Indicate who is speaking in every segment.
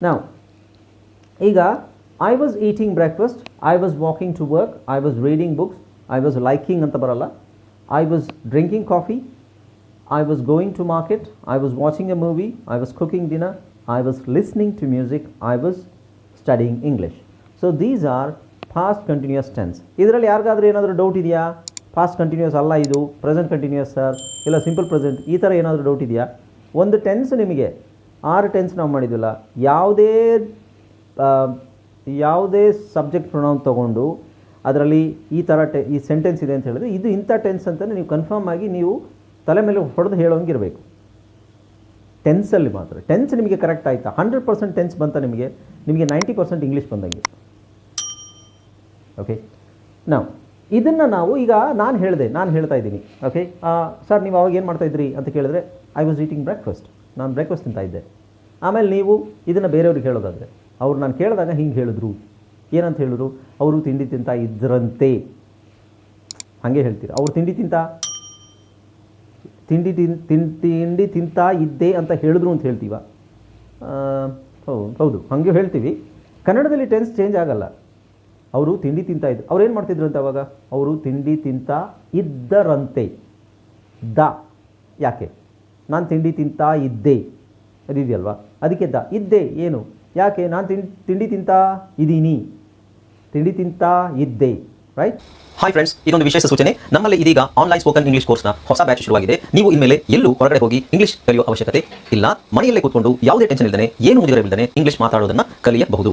Speaker 1: ನಾವು ಈಗ I was eating breakfast I was walking to work I was reading books I was liking ಅಂತ ಬರಲ್ಲ I was drinking coffee I was going to market I was watching a movie I was cooking dinner I was listening to music I was studying English so these are past continuous tense ಇದರಲ್ಲಿ ಯಾರಿಗಾದ್ರೂ ಏನಾದರೂ doubt ಇದೆಯಾ past continuous ಅಲ್ಲ ಇದು present continuous sir ಇಲ್ಲ simple present ಈ ಥರ ಏನಾದರೂ ಡೌಟ್ ಇದೆಯಾ ಒಂದು ಟೆನ್ಸ್ ನಿಮಗೆ ಆರು ಟೆನ್ಸ್ ನಾವು ಮಾಡಿದ್ವಲ್ಲ, ಯಾವುದೇ ಯಾವುದೇ ಸಬ್ಜೆಕ್ಟ್ ಪ್ರೊನೌನ್ ತೊಗೊಂಡು ಅದರಲ್ಲಿ ಈ ಥರ ಟೆ ಈ ಸೆಂಟೆನ್ಸ್ ಇದೆ ಅಂತ ಹೇಳಿದ್ರೆ ಇದು ಇಂಥ ಟೆನ್ಸ್ ಅಂತಲೇ ನೀವು ಕನ್ಫರ್ಮ್ ಆಗಿ ನೀವು ತಲೆ ಮೇಲೆ ಹೊಡೆದು ಹೇಳೋಂಗಿರಬೇಕು ಟೆನ್ಸಲ್ಲಿ ಮಾತ್ರ. ಟೆನ್ಸ್ ನಿಮಗೆ ಕರೆಕ್ಟ್ ಆಯಿತಾ? ಹಂಡ್ರೆಡ್ ಪರ್ಸೆಂಟ್ ಟೆನ್ಸ್ ಬಂತ ನಿಮಗೆ? ನಿಮಗೆ ನೈಂಟಿ ಪರ್ಸೆಂಟ್ ಇಂಗ್ಲೀಷ್ ಬಂದಂಗೆ. ಓಕೆ ನಾವು ಇದನ್ನು ನಾವು ಈಗ ನಾನು ಹೇಳಿದೆ, ನಾನು ಹೇಳ್ತಾ ಇದ್ದೀನಿ. ಓಕೆ ಸರ್ ನೀವು ಅವಾಗ ಏನು ಮಾಡ್ತಾಯಿದ್ರಿ ಅಂತ ಕೇಳಿದ್ರೆ ಐ ವಾಸ್ ಈಟಿಂಗ್ ಬ್ರೇಕ್ಫಾಸ್ಟ್ ನಾನು ಬ್ರೇಕ್ಫಾಸ್ಟ್ ತಿಂತಾ ಇದ್ದೆ. ಆಮೇಲೆ ನೀವು ಇದನ್ನು ಬೇರೆಯವ್ರಿಗೆ ಹೇಳೋದಾದರೆ, ಅವ್ರು ನಾನು ಕೇಳಿದಾಗ ಹಿಂಗೆ ಹೇಳಿದ್ರು. ಏನಂತ ಹೇಳಿದ್ರು? ಅವರು ತಿಂಡಿ ತಿಂತಾ ಇದ್ರಂತೆ. ಹಾಗೆ ಹೇಳ್ತೀರ? ಅವ್ರು ತಿಂಡಿ ತಿಂತಾ? ತಿಂಡಿ ತಿನ್ ತಿನ್, ತಿಂಡಿ ತಿಂತಾ ಇದ್ದೆ ಅಂತ ಹೇಳಿದ್ರು ಅಂತ ಹೇಳ್ತೀವ? ಹೌದು ಹೌದು, ಹಾಗೆ ಹೇಳ್ತೀವಿ. ಕನ್ನಡದಲ್ಲಿ ಟೆನ್ಸ್ ಚೇಂಜ್ ಆಗಲ್ಲ. ಅವರು ತಿಂಡಿ ತಿಂತಾ ಇದ್ದರು ಅವ್ರು ಏನು ಮಾಡ್ತಿದ್ರು ಅಂತ ಅವಾಗ? ಅವರು ತಿಂಡಿ ತಿಂತಾ ಇದ್ದರಂತೆ. ದ, ಯಾಕೆ? ನಾನು ತಿಂಡಿ ತಿಂತಾ ಇದ್ದೆ. ಅದಿದೆಯಲ್ವಾ? ಅದಕ್ಕೆ ದ, ಇದ್ದೆ, ಏನು? ಯಾಕೆ? ನಾನು ತಿಂಡಿ ತಿಂಡಿ ತಿಂತಾ ಇದ್ದೀನಿ ತಿಂಡಿ ತಿಂತಾ ಇದ್ದೆ ರೈಟ್
Speaker 2: ಹಾಯ್ ಫ್ರೆಂಡ್ಸ್ ಇದೊಂದು ವಿಶೇಷ ಸೂಚನೆ. ನಮ್ಮಲ್ಲಿ ಇದೀಗ ಆನ್ಲೈನ್ ಸ್ಪೋಕನ್ ಇಂಗ್ಲಿಷ್ ಕೋರ್ಸ್ನ ಹೊಸ ಬ್ಯಾಚ್ ಶುರುವಾಗಿದೆ. ನೀವು ಇನ್ಮೇಲೆ ಎಲ್ಲೂ ಹೊರಗಡೆ ಹೋಗಿ ಇಂಗ್ಲಿಷ್ ಕಲಿಯುವ ಅವಶ್ಯಕತೆ ಇಲ್ಲ. ಮನೆಯಲ್ಲೇ ಕೂತ್ಕೊಂಡು ಯಾವುದೇ ಟೆನ್ಷನ್ ಇಲ್ಲದೆ ಏನು ಮುಗಿದರೆ ಇಲ್ಲದೆ ಇಂಗ್ಲಿಷ್ ಮಾತಾಡೋದನ್ನು ಕಲಿಯಬಹುದು.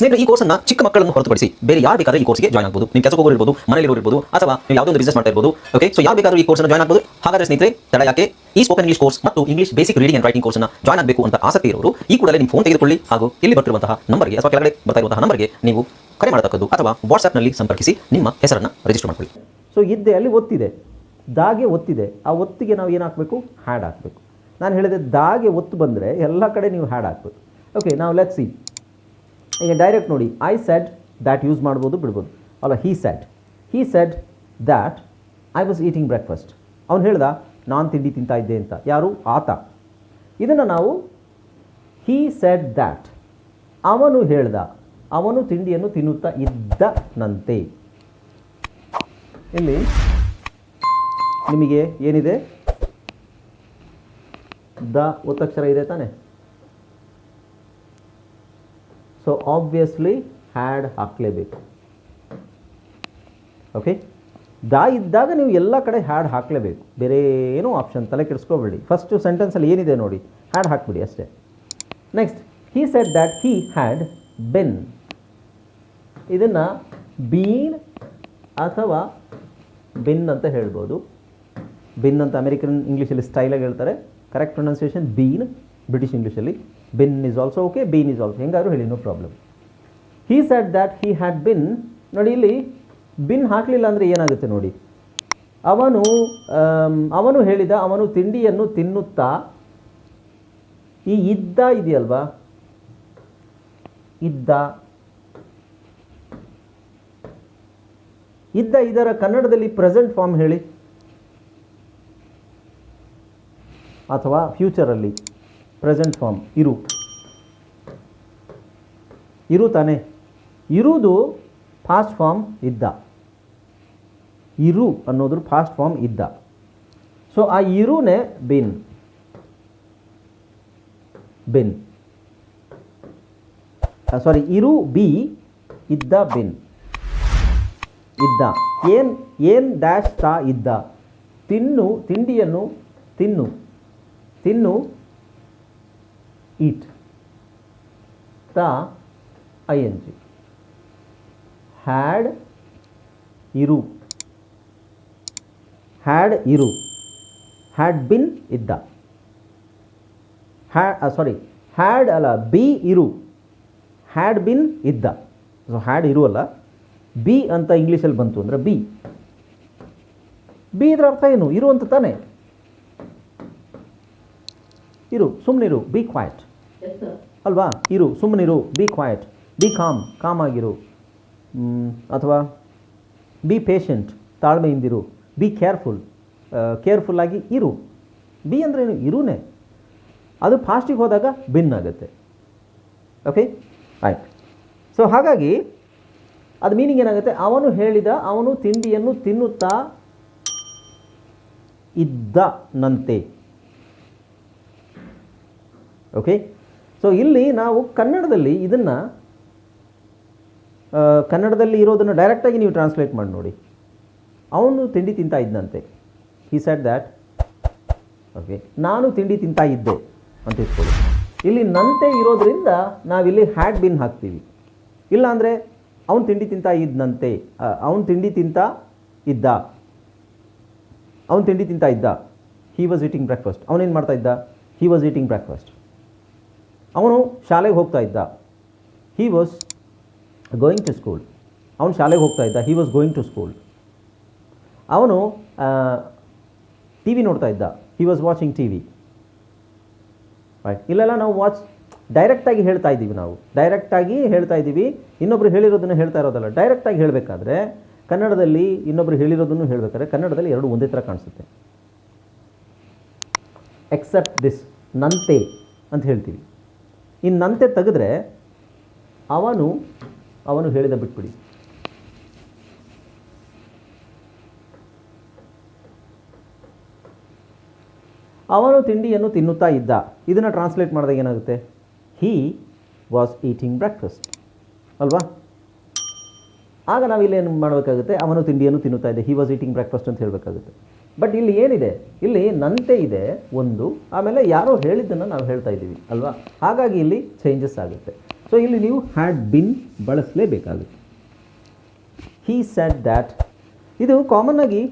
Speaker 2: ಸ್ನೇಹಿತರೆ, ಈ ಕೋರ್ಸನ್ನ ಚಿಕ್ಕ ಮಕ್ಕಳನ್ನು ಹೊರತುಪಡಿಸಿ ಬೇರೆ ಯಾರು ಬೇಕಾದ್ರೆ ಈ ಕೋರ್ಸ್ಗೆ ಜಾಯ್ನ್ ಆಗಬಹುದು ನೀವು ಕೆಲಸ ಹೋಗೋರು ಇರ್ಬೋದು ಮನೇಲಿ ಇರ್ಬೋದು, ಅಥವಾ ನೀವು ಯಾವುದೋ ಒಂದು ಬಿಸ್ನೆಸ್ ಮಾಡ್ತಾ ಇರಬಹುದು ಓಕೆ ಸೊ ಯಾರು ಬೇಕಾದ್ರೂ ಈ ಕೋರ್ಸ್ನ ಜಾಯ್ನ್ ಆಗಬಹುದು ಹಾಗಾದ್ರೆ ಸ್ನೇಹಿತರೆ, ತಡ ಯಾಕೆ? ಈ ಸ್ಪೋಕನ್ ಇಂಗ್ಲಿಷ್ ಕೋರ್ಸ್ ಮತ್ತು English basic reading and writing ಕೋರ್ಸ್ನ ಜಾಯ್ನ್ ಆಗಬೇಕು ಅಂತ ಆಸಕ್ತಿ ಇರೋರು, ಈ ಕೂಡಲೇ ನಿಮ್ಮ ಫೋನ್ ತೆಗೆದುಕೊಳ್ಳಿ ಹಾಗೂ ಇಲ್ಲಿ ಬರ್ತಿರುವಂತಹ ನಂಬರ್ಗೆ ಅಥವಾ ಕೆಳಗಡೆ ಬರ್ತಾ ಇರುವಂತಹ ನಂಬರ್ಗೆ ನೀವು ಕರೆ ಮಾಡತಕ್ಕದ್ದು ಅಥವಾ ವಾಟ್ಸ್ಆ್ಯಪ್ನಲ್ಲಿ ಸಂಪರ್ಕಿಸಿ ನಿಮ್ಮ ಹೆಸರನ್ನು ರಿಜಿಸ್ಟರ್ ಮಾಡ್ಕೊಳ್ಳಿ.
Speaker 1: ಸೊ ಇದ್ದೆ, ಅಲ್ಲಿ ಒತ್ತಿದೆ. ದಾಗೆ ಒತ್ತಿದೆ. ಆ ಒತ್ತಿಗೆ ನಾವು ಏನು ಹಾಕಬೇಕು ಹ್ಯಾಡ್ ಹಾಕಬೇಕು. ನಾನು ಹೇಳಿದೆ, ದಾಗೆ ಒತ್ತು ಬಂದರೆ ಎಲ್ಲ ಕಡೆ ನೀವು ಹ್ಯಾಡ್ ಹಾಕ್ಬೇಕು. ಓಕೆ ನಾವು ಲೆಟ್ ಸಿ ಈಗ ಡೈರೆಕ್ಟ್ ನೋಡಿ ಐ ಸೆಡ್ ದ್ಯಾಟ್ ಯೂಸ್ ಮಾಡ್ಬೋದು, ಬಿಡ್ಬೋದು. ಅಲ್ಲ he said he said that I was eating breakfast ಅವನು ಹೇಳ್ದ, ನಾನು ತಿಂಡಿ ತಿಂತಾ ಇದ್ದೆ ಅಂತ. ಯಾರು? ಆತ. ಇದನ್ನು ನಾವು ಹೀ ಸೆಡ್ ದ್ಯಾಟ್ ಅವನು ಹೇಳ್ದ, ಅವನು ತಿಂಡಿಯನ್ನು ತಿನ್ನುತ್ತಾ ಇದ್ದನಂತೆ ಇಲ್ಲಿ ನಿಮಗೆ ಏನಿದೆ? ದ ಒತ್ತಕ್ಷರ ಇದೆ ತಾನೆ. ಸೊ ಆಬ್ವಿಯಸ್ಲಿ ಹ್ಯಾಡ್ ಹಾಕಲೇಬೇಕು. ಓಕೆ ದಾ ಇದ್ದಾಗ ನೀವು ಎಲ್ಲ ಕಡೆ ಹ್ಯಾಡ್ ಹಾಕಲೇಬೇಕು. ಬೇರೆ ಏನೂ ಆಪ್ಷನ್ ತಲೆ ಕೆಡಿಸ್ಕೋಬೇಡಿ. ಫಸ್ಟು ಸೆಂಟೆನ್ಸಲ್ಲಿ ಏನಿದೆ ನೋಡಿ? ಹ್ಯಾಡ್ ಹಾಕ್ಬಿಡಿ ಅಷ್ಟೇ. Next he said that he had been ಇದನ್ನು ಬೀನ್ ಅಥವಾ ಬಿನ್ ಅಂತ ಹೇಳ್ಬೋದು. ಬಿನ್ ಅಂತ ಅಮೆರಿಕನ್ ಇಂಗ್ಲೀಷಲ್ಲಿ ಸ್ಟೈಲಾಗಿ ಹೇಳ್ತಾರೆ. ಕರೆಕ್ಟ್ ಪ್ರೊನೌನ್ಸಿಯೇಷನ್ ಬೀನ್ ಬ್ರಿಟಿಷ್ ಇಂಗ್ಲೀಷಲ್ಲಿ been is also okay been is also ಹೆಂಗಾದ್ರು ಹೇಳಿ no problem he said that he had been ನೋಡಿ ಇಲ್ಲಿ ಬಿನ್ ಹಾಕಲಿಲ್ಲ ಅಂದರೆ ಏನಾಗುತ್ತೆ ನೋಡಿ? ಅವನು ಅವನು ಹೇಳಿದ, ಅವನು ತಿಂಡಿಯನ್ನು ತಿನ್ನುತ್ತಾ, ಈ ಇದ್ದ ಇದೆಯಲ್ವಾ? ಇದ್ದ. ಇದ್ದ ಇದರ ಕನ್ನಡದಲ್ಲಿ ಪ್ರೆಸೆಂಟ್ ಫಾರ್ಮ್ ಹೇಳಿ. ಅಥವಾ ಫ್ಯೂಚರಲ್ಲಿ ಪ್ರೆಸೆಂಟ್ ಫಾರ್ಮ್ ಇರು ಇರು ತಾನೆ. ಇರುವುದು ಫಾಸ್ಟ್ ಫಾರ್ಮ್ ಇದ್ದ. ಇರು ಅನ್ನೋದ್ರ ಫಾಸ್ಟ್ ಫಾರ್ಮ್ ಇದ್ದ. ಸೊ ಆ ಇರುನೇ ಬಿನ್ ಬಿನ್ ಸಾರಿ ಇರು ಬಿ ಇದ್ದ ಬಿನ್ ಇದ್ದ. ಏನ್ ಏನ್ ಡ್ಯಾಶ್ ತಾ ಇದ್ದ. ತಿನ್ನು, ತಿಂಡಿಯನ್ನು ತಿನ್ನು. ತಿನ್ನು ತ ಐ ಎನ್ ಜಿ ಹ್ಯಾಡ್ ಇರು ಹ್ಯಾಡ್ ಇರು ಹ್ಯಾಡ್ ಬಿನ್ ಇದ್ದ ಹ್ಯಾ ಸಾರಿ ಹ್ಯಾಡ್ ಅಲ್ಲ ಬಿ ಇರು ಹ್ಯಾಡ್ ಬಿನ್ ಇದ್ದ ಸೊ ಹ್ಯಾಡ್ ಇರು ಅಲ್ಲ. ಬಿ ಅಂತ ಇಂಗ್ಲೀಷಲ್ಲಿ ಬಂತು ಅಂದರೆ ಬಿ ಬಿ ಇದ್ರ ಅರ್ಥ ಏನು? ಇರು ಅಂತ ತಾನೆ. ಇರು ಸುಮ್ಮನಿರು ಬಿ ಕ್ವಾಯ್ಟ್ ಅಲ್ವಾ? ಇರು ಸುಮ್ಮನಿರು be quiet be calm calm ಆಗಿರು. ಅಥವಾ ಬಿ ಪೇಷಂಟ್ ತಾಳ್ಮೆಯಿಂದಿರು ಬಿ ಕೇರ್ಫುಲ್ ಕೇರ್ಫುಲ್ಲಾಗಿ ಇರು. ಬಿ ಅಂದರೆ ಏನು? ಇರುನೇ. ಅದು ಫಾಸ್ಟಿಗೆ ಹೋದಾಗ ಬಿನ್ ಆಗುತ್ತೆ. ಓಕೆ ಆಯ್ತು ಸೊ ಹಾಗಾಗಿ ಅದು ಮೀನಿಂಗ್ ಏನಾಗುತ್ತೆ? ಅವನು ಹೇಳಿದ, ಅವನು ತಿಂಡಿಯನ್ನು ತಿನ್ನುತ್ತಾ ಇದ್ದನಂತೆ ಓಕೆ ಸೊ ಇಲ್ಲಿ ನಾವು ಕನ್ನಡದಲ್ಲಿ ಇದನ್ನು ಕನ್ನಡದಲ್ಲಿ ಇರೋದನ್ನು ಡೈರೆಕ್ಟಾಗಿ ನೀವು ಟ್ರಾನ್ಸ್ಲೇಟ್ ಮಾಡಿ ನೋಡಿ. ಅವನು ತಿಂಡಿ ತಿಂತಾ ಇದ್ದಂತೆ ಹಿ ಸೆಟ್ ದ್ಯಾಟ್ ಓಕೆ ನಾನು ತಿಂಡಿ ತಿಂತಾ ಇದ್ದೆ ಅಂತ ಇಟ್ಕೊಳ್ಳಿ. ಇಲ್ಲಿ ನಂತೆ ಇರೋದರಿಂದ ನಾವಿಲ್ಲಿ ಹ್ಯಾಡ್ ಬಿನ್ ಹಾಕ್ತೀವಿ. ಇಲ್ಲಾಂದರೆ ಅವನು ತಿಂಡಿ ತಿಂತಾ ಇದ್ದಂತೆ ಅವನು ತಿಂಡಿ ತಿಂತಾ ಇದ್ದ. ಅವನು ತಿಂಡಿ ತಿಂತಾ ಇದ್ದ. ಹಿ ವಾಸ್ ಈಟಿಂಗ್ ಬ್ರೇಕ್ಫಾಸ್ಟ್ ಅವನೇನು ಮಾಡ್ತಾ ಇದ್ದ? ಹಿ ವಾಸ್ ಈಟಿಂಗ್ ಬ್ರೇಕ್ಫಾಸ್ಟ್ ಅವನು ಶಾಲೆಗೆ ಹೋಗ್ತಾ ಇದ್ದ. He was going to school ಅವನು ಶಾಲೆಗೆ ಹೋಗ್ತಾ ಇದ್ದ. He was going to school ಅವನು ಟಿ ವಿ ನೋಡ್ತಾ ಇದ್ದ. He was watching T V right ಇಲ್ಲೆಲ್ಲ ನಾವು ವಾಚ್ ಡೈರೆಕ್ಟಾಗಿ ಹೇಳ್ತಾ ಇದ್ದೀವಿ ನಾವು. ಡೈರೆಕ್ಟಾಗಿ ಹೇಳ್ತಾ ಇದ್ದೀವಿ. ಇನ್ನೊಬ್ರು ಹೇಳಿರೋದನ್ನು ಹೇಳ್ತಾ ಇರೋದಲ್ಲ. ಡೈರೆಕ್ಟಾಗಿ ಹೇಳಬೇಕಾದ್ರೆ ಕನ್ನಡದಲ್ಲಿ ಇನ್ನೊಬ್ರು ಹೇಳಿರೋದನ್ನು ಹೇಳಬೇಕಾದ್ರೆ ಕನ್ನಡದಲ್ಲಿ ಎರಡು ಒಂದೇ ಥರ ಕಾಣಿಸುತ್ತೆ. ಎಕ್ಸೆಪ್ಟ್ ದಿಸ್ ನಂತೆ ಅಂತ ಹೇಳ್ತೀವಿ. ಇನ್ನು ನಂತೆ ತೆಗೆದ್ರೆ ಅವನು ಅವನು ಹೇಳಿದ ಬಿಟ್ಬಿಡಿ. ಅವನು ತಿಂಡಿಯನ್ನು ತಿನ್ನುತ್ತಾ ಇದ್ದ. ಇದನ್ನು ಟ್ರಾನ್ಸ್ಲೇಟ್ ಮಾಡಿದಾಗ ಏನಾಗುತ್ತೆ? ಹೀ ವಾಸ್ ಈಟಿಂಗ್ ಬ್ರೇಕ್ಫಾಸ್ಟ್ ಅಲ್ವಾ? ಆಗ ನಾವು ಇಲ್ಲಿ ಏನು ಮಾಡಬೇಕಾಗುತ್ತೆ? ಅವನು ತಿಂಡಿಯನ್ನು ತಿನ್ನುತ್ತಾ ಇದ್ದೆ. ಹಿ ವಾಸ್ ಈಟಿಂಗ್ ಬ್ರೇಕ್ಫಾಸ್ಟ್ ಅಂತ ಹೇಳಬೇಕಾಗುತ್ತೆ. ಬಟ್ ಇಲ್ಲಿ ಏನಿದೆ? ಇಲ್ಲಿ ನಂತೆ ಇದೆ ಒಂದು. ಆಮೇಲೆ ಯಾರೋ ಹೇಳಿದ್ದನ್ನು ನಾವು ಹೇಳ್ತಾ ಇದ್ದೀವಿ, ಅಲ್ವಾ? ಹಾಗಾಗಿ ಇಲ್ಲಿ ಚೇಂಜಸ್ ಆಗುತ್ತೆ. ಸೊ ಇಲ್ಲಿ ನೀವು ಹ್ಯಾಡ್ ಬಿನ್ ಬಳಸಲೇಬೇಕಾಗುತ್ತೆ. ಹೀ ಸೆಟ್ ದ್ಯಾಟ್ ಇದು ಕಾಮನ್ ಆಗಿ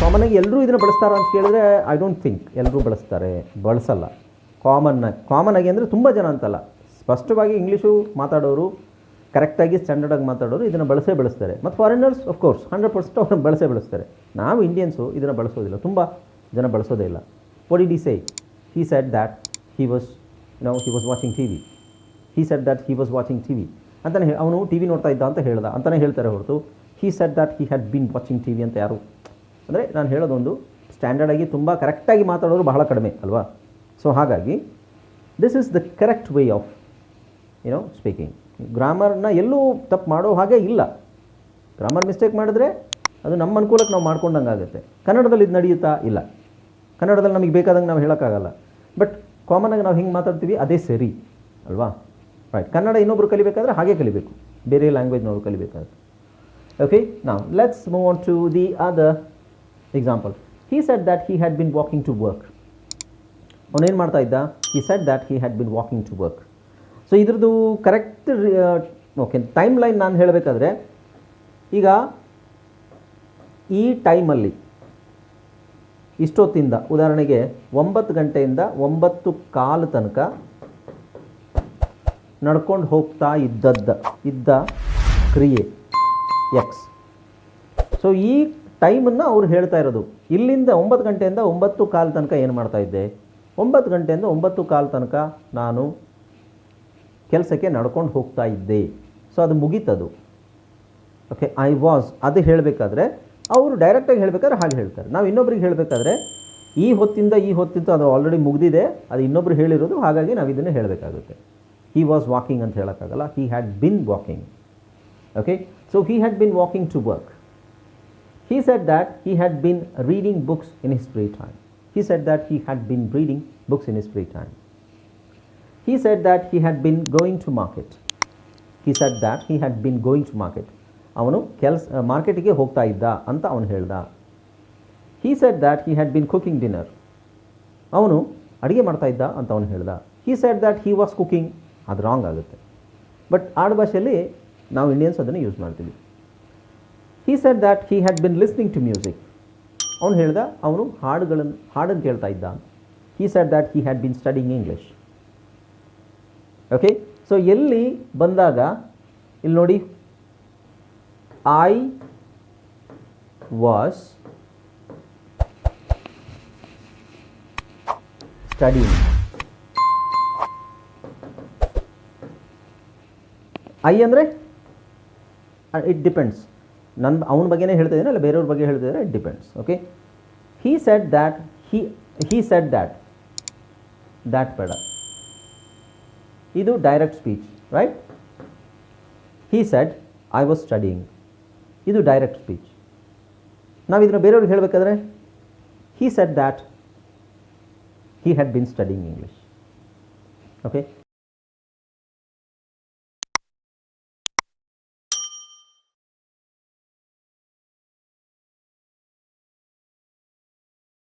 Speaker 1: ಕಾಮನ್ ಆಗಿ ಎಲ್ಲರೂ ಇದನ್ನು ಬಳಸ್ತಾರ ಅಂತ ಕೇಳಿದ್ರೆ ಐ ಡೋಂಟ್ ಥಿಂಕ್ ಎಲ್ಲರೂ ಬಳಸ್ತಾರೆ. ಬಳಸಲ್ಲ. ಕಾಮನ್ ಕಾಮನ್ ಆಗಿ ಅಂದರೆ ತುಂಬ ಜನ ಅಂತಲ್ಲ. ಸ್ಪಷ್ಟವಾಗಿ ಇಂಗ್ಲೀಷು ಮಾತಾಡೋರು ಕರೆಕ್ಟಾಗಿ ಸ್ಟ್ಯಾಂಡರ್ಡಾಗಿ ಮಾತಾಡೋರು ಇದನ್ನು ಬಳಸೇ ಬಳಸ್ತಾರೆ. ಮತ್ತು foreigners of course hundred percent ಅವ್ರನ್ನ ಬಳಸೇ ಬಳಸ್ತಾರೆ. ನಾವು ಇಂಡಿಯನ್ಸು ಇದನ್ನು ಬಳಸೋದಿಲ್ಲ. ತುಂಬ ಜನ ಬಳಸೋದೇ ಇಲ್ಲ. ಪೊಡಿ ಡಿ ಸೈ he said that he was now he was watching T V he said that he was watching T V ಅಂತಲೇ ಅವನು ಟಿ ವಿ ನೋಡ್ತಾ ಇದ್ದ ಅಂತ ಹೇಳ್ದ. ಅಂತಲೇ ಹೇಳ್ತಾರೆ ಹೊರತು he said that he had been watching T V ಅಂತ ಯಾರು? ಅಂದರೆ ನಾನು ಹೇಳೋದೊಂದು ಸ್ಟ್ಯಾಂಡರ್ಡಾಗಿ ತುಂಬ ಕರೆಕ್ಟಾಗಿ ಮಾತಾಡೋರು ಬಹಳ ಕಡಿಮೆ, ಅಲ್ವಾ? ಸೊ ಹಾಗಾಗಿ this is the correct way of you know speaking ಗ್ರಾಮರ್ನ ಎಲ್ಲೂ ತಪ್ಪು ಮಾಡೋ ಹಾಗೆ ಇಲ್ಲ. ಗ್ರಾಮರ್ ಮಿಸ್ಟೇಕ್ ಮಾಡಿದ್ರೆ ಅದು ನಮ್ಮ ಅನುಕೂಲಕ್ಕೆ ನಾವು ಮಾಡ್ಕೊಂಡಂಗೆ ಆಗುತ್ತೆ. ಕನ್ನಡದಲ್ಲಿ ಇದು ನಡೆಯುತ್ತಾ? ಇಲ್ಲ. ಕನ್ನಡದಲ್ಲಿ ನಮಗೆ ಬೇಕಾದಂಗೆ ನಾವು ಹೇಳೋಕ್ಕಾಗಲ್ಲ. ಬಟ್ ಕಾಮನಾಗಿ ನಾವು ಹಿಂಗೆ ಮಾತಾಡ್ತೀವಿ, ಅದೇ ಸರಿ. ಅಲ್ವಾ? ರೈಟ್ ಕನ್ನಡ ಇನ್ನೊಬ್ರು ಕಲಿಬೇಕಾದ್ರೆ ಹಾಗೆ ಕಲಿಬೇಕು. ಬೇರೆ ಲ್ಯಾಂಗ್ವೇಜ್ನವರು ಕಲಿಬೇಕಾದ್ರೆ. ಓಕೆ ನಾವು let's move on to the other example he said that he had been walking to work ಅವನೇನು ಮಾಡ್ತಾ ಇದ್ದ? He said that he had been walking to work so ಇದ್ರದ್ದು ಕರೆಕ್ಟ್ ಓಕೆ ಟೈಮ್ ಲೈನ್ ನಾನು ಹೇಳಬೇಕಾದ್ರೆ, ಈಗ ಈ ಟೈಮಲ್ಲಿ ಇಷ್ಟೊತ್ತಿಂದ, ಉದಾಹರಣೆಗೆ ಒಂಬತ್ತು ಗಂಟೆಯಿಂದ ಒಂಬತ್ತು ಕಾಲು ತನಕ ನಡ್ಕೊಂಡು ಹೋಗ್ತಾ ಇದ್ದದ್ದ, ಇದ್ದ ಕ್ರಿಯೆ ಎಕ್ಸ್ ಸೊ ಈ ಟೈಮನ್ನು ಅವ್ರು ಹೇಳ್ತಾ ಇರೋದು. ಇಲ್ಲಿಂದ ಒಂಬತ್ತು ಗಂಟೆಯಿಂದ ಒಂಬತ್ತು ಕಾಲು ತನಕ ಏನು ಮಾಡ್ತಾ ಇದ್ದೆ? ಒಂಬತ್ತು ಗಂಟೆಯಿಂದ ಒಂಬತ್ತು ಕಾಲು ತನಕ ನಾನು ಕೆಲಸಕ್ಕೆ ನಡ್ಕೊಂಡು ಹೋಗ್ತಾ ಇದ್ದೆ. ಸೊ ಅದು ಮುಗೀತದು. ಓಕೆ ಐ ವಾಸ್ ಅದು ಹೇಳಬೇಕಾದ್ರೆ, ಅವರು ಡೈರೆಕ್ಟಾಗಿ ಹೇಳಬೇಕಾದ್ರೆ ಹಾಗೆ ಹೇಳ್ತಾರೆ. ನಾವು ಇನ್ನೊಬ್ರಿಗೆ ಹೇಳಬೇಕಾದ್ರೆ, ಈ ಹೊತ್ತಿಂದ ಈ ಹೊತ್ತಿಂದ ಅದು ಆಲ್ರೆಡಿ ಮುಗಿದಿದೆ, ಅದು ಇನ್ನೊಬ್ರು ಹೇಳಿರೋದು, ಹಾಗಾಗಿ ನಾವು ಇದನ್ನು ಹೇಳಬೇಕಾಗುತ್ತೆ. ಹಿ ವಾಸ್ ವಾಕಿಂಗ್ ಅಂತ ಹೇಳೋಕ್ಕಾಗಲ್ಲ. He had been walking okay so he had been walking to work He said that he had been reading books in his free time. He said that he had been reading books in his free time. He said that he had been going to market. He said that he had been going to market. ಅವನು ಕೆಲಸ ಮಾರ್ಕೆಟಿಗೆ ಹೋಗ್ತಾ ಇದ್ದ ಅಂತ ಅವನು ಹೇಳ್ದ. He said that he had been cooking dinner ಅವನು ಅಡುಗೆ ಮಾಡ್ತಾ ಇದ್ದ ಅಂತ ಅವನು ಹೇಳ್ದ. He said that he was cooking ಅದು ರಾಂಗ್ ಆಗುತ್ತೆ. ಬಟ್ ಆಡು ಭಾಷೆಯಲ್ಲಿ ನಾವು ಇಂಡಿಯನ್ಸ್ ಅದನ್ನು ಯೂಸ್ ಮಾಡ್ತೀವಿ. He said that he had been listening to music ಅವನು ಹೇಳ್ದ, ಅವನು ಹಾಡುಗಳನ್ನು ಹಾಡನ್ನು ಕೇಳ್ತಾ ಇದ್ದ. He said that he had been studying English okay so ಎಲ್ಲಿ ಬಂದಾಗ, ಇಲ್ಲಿ ನೋಡಿ. ಐ ವಾಸ್ ಸ್ಟಡಿ ಐ ಅಂದರೆ ಇಟ್ ಡಿಪೆಂಡ್ಸ್ ನನ್ನ ಅವನ ಬಗ್ಗೆನೇ ಹೇಳ್ತಾ ಇದ್ದೀನಿ, ಅಲ್ಲ ಬೇರೆಯವ್ರ ಬಗ್ಗೆ ಹೇಳ್ತಿದ್ರೆ it depends okay he said that he he said that that ಬೇಡ. ಇದು direct speech right he said I was studying ಇದು ಡೈರೆಕ್ಟ್ ಸ್ಪೀಚ್ ನಾವು ಇದನ್ನು ಬೇರೆಯವ್ರಿಗೆ ಹೇಳಬೇಕಾದ್ರೆ he said that he had been studying English Okay,